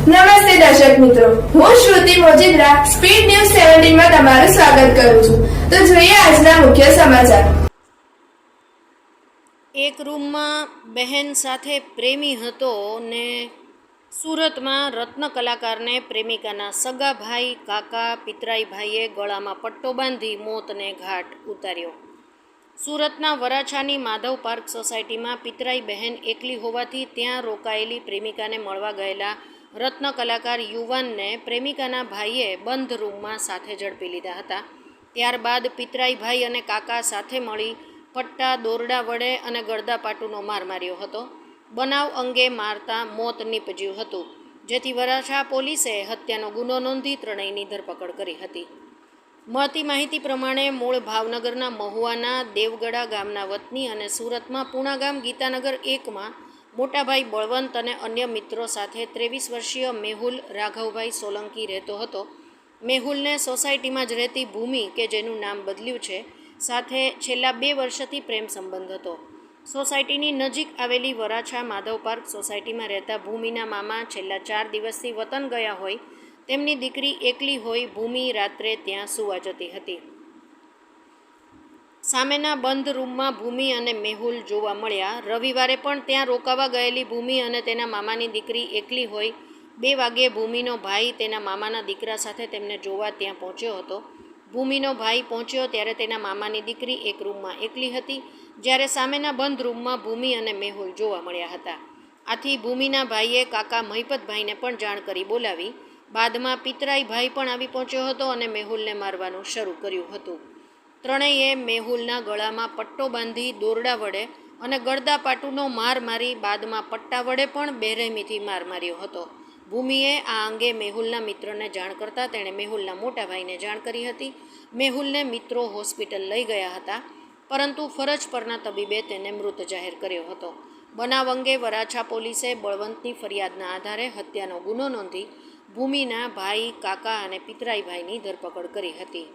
નમસ્તે દર્શક મિત્રો. હું શ્રુતિ મોજીદ્રા, સ્પીડ ન્યૂઝ સેવન્ટીનમાં તમારું સ્વાગત કરું છું. તો જોઈએ આજના મુખ્ય સમાચાર. એક રૂમમાં બહેન સાથે પ્રેમી હતો ને સુરતમાં રત્ન કલાકારને પ્રેમિકાના સગા ભાઈ, કાકા, પિતરાઈ ભાઈએ ગળામાં પટ્ટો બાંધી મોતને ઘાટ ઉતાર્યો. સુરતના વરાછાની માધવ પાર્ક સોસાયટીમાં પિતરાઈ બહેન એકલી હોવાથી ત્યાં રોકાયેલી પ્રેમિકાને મળવા ગયેલા રત્ન કલાકાર યુવાનને પ્રેમિકાના ભાઈએ બંધ રૂમમાં સાથે ઝડપી લીધા હતા. ત્યારબાદ પિતરાઈ ભાઈ અને કાકા સાથે મળી પટ્ટા, દોરડા વડે અને ગળદાપાટુનો માર માર્યો હતો. બનાવ અંગે મારતા મોત નીપજ્યું હતું, જેથી વરાછા પોલીસે હત્યાનો ગુનો નોંધી ત્રણેયની ધરપકડ કરી હતી. મળતી માહિતી પ્રમાણે મૂળ ભાવનગરના મહુવાના દેવગડા ગામના વતની અને સુરતમાં પૂણા ગામ ગીતાનગર એકમાં મોટાભાઈ બળવંત અને અન્ય મિત્રો સાથે ત્રેવીસ વર્ષીય મેહુલ રાઘવભાઈ સોલંકી રહેતો હતો. મેહુલને સોસાયટીમાં જ રહેતી ભૂમિ, કે જેનું નામ બદલ્યું છે, સાથે છેલ્લા બે વર્ષથી પ્રેમ સંબંધ હતો. સોસાયટીની નજીક આવેલી વરાછા માધવ પાર્ક સોસાયટીમાં રહેતા ભૂમિના મામા છેલ્લા ચાર દિવસથી વતન ગયા હોય, તેમની દીકરી એકલી હોય ભૂમિ રાત્રે ત્યાં સુવા જતી હતી. સામેના બંધ રૂમમાં ભૂમિ અને મેહુલ જોવા મળ્યા. રવિવારે પણ ત્યાં રોકાવા ગયેલી ભૂમિ અને તેના મામાની દીકરી એકલી હોય. બે વાગ્યે ભૂમિનો ભાઈ તેના મામાના દીકરા સાથે તેમને જોવા ત્યાં પહોંચ્યો હતો. ભૂમિનો ભાઈ પહોંચ્યો ત્યારે તેના મામાની દીકરી એક રૂમમાં એકલી હતી, જ્યારે સામેના બંધ રૂમમાં ભૂમિ અને મેહુલ જોવા મળ્યા હતા. આથી ભૂમિના ભાઈએ કાકા મહિપતભાઈને પણ જાણ કરી બોલાવી. બાદમાં પિતરાઈ ભાઈ પણ આવી પહોંચ્યો હતો અને મેહુલને મારવાનું શરૂ કર્યું હતું. ત્રણેયે મેહુલના ગળામાં પટ્ટો બાંધી દોરડા વડે અને ગળદાપાટુનો માર મારી બાદમાં પટ્ટા વડે પણ બેરહેમીથી માર માર્યો હતો. ભૂમિએ આ અંગે મેહુલના મિત્રને જાણ કરતાં તેણે મેહુલના મોટા ભાઈને જાણ કરી હતી. મેહુલને મિત્રો હોસ્પિટલ લઈ ગયા હતા, પરંતુ ફરજ પરના તબીબે તેને મૃત જાહેર કર્યો હતો. બનાવ અંગે વરાછા પોલીસે બળવંતની ફરિયાદના આધારે હત્યાનો ગુનો નોંધી ભૂમિના ભાઈ, કાકા અને પિતરાઈ ભાઈની ધરપકડ કરી હતી.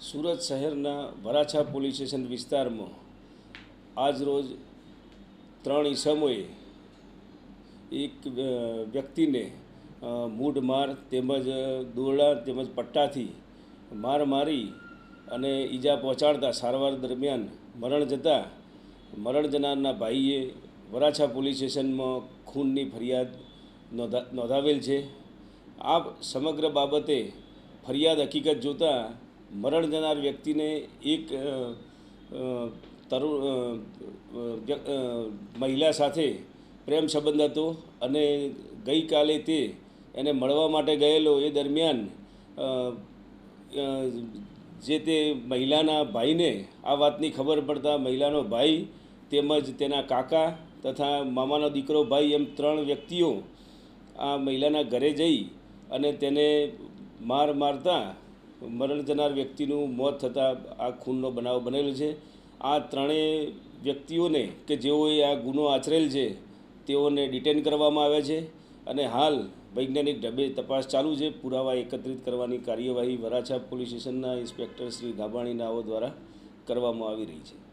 સુરત શહેરના વરાછા પોલીસ સ્ટેશન વિસ્તારમાં આજરોજ ત્રણ ઈસમોએ એક વ્યક્તિને મૂઢ માર તેમજ દોરડા તેમજ પટ્ટાથી માર મારી અને ઈજા પહોંચાડતા સારવાર દરમિયાન મરણ જતાં મરણ જનારના ભાઈએ વરાછા પોલીસ સ્ટેશનમાં ખૂનની ફરિયાદ નોંધા, નોંધાવેલ છે. આ સમગ્ર બાબતે ફરિયાદ હકીકત જોતાં મરણ જનાર વ્યક્તિને એક અ, અ, તરુ અ, અ, વ્ય- અ, મહિલા સાથે પ્રેમ સંબંધ હતો અને ગઈકાલે તે એને મળવા માટે ગયેલો એ દરમિયાન જે તે મહિલાના ભાઈને આ વાતની ખબર પડતા મહિલાનો ભાઈ તેમજ તેના કાકા તથા મામાનો દીકરો ભાઈ એમ ત્રણ વ્યક્તિઓ આ મહિલાના ઘરે જઈ અને તેને માર મારતા મરણ જનાર વ્યક્તિનું મોત થતાં આ ખૂનનો બનાવ બનેલો છે. આ ત્રણેય વ્યક્તિઓને કે જેઓએ આ ગુનો આચરેલ છે, તેઓને ડિટેન કરવામાં આવ્યા છે અને હાલ વૈજ્ઞાનિક ઢબે તપાસ ચાલુ છે. પુરાવા એકત્રિત કરવાની કાર્યવાહી વરાછા પોલીસ સ્ટેશનના ઇન્સ્પેક્ટર શ્રી ગાબાણી નાઓ દ્વારા કરવામાં આવી રહી છે.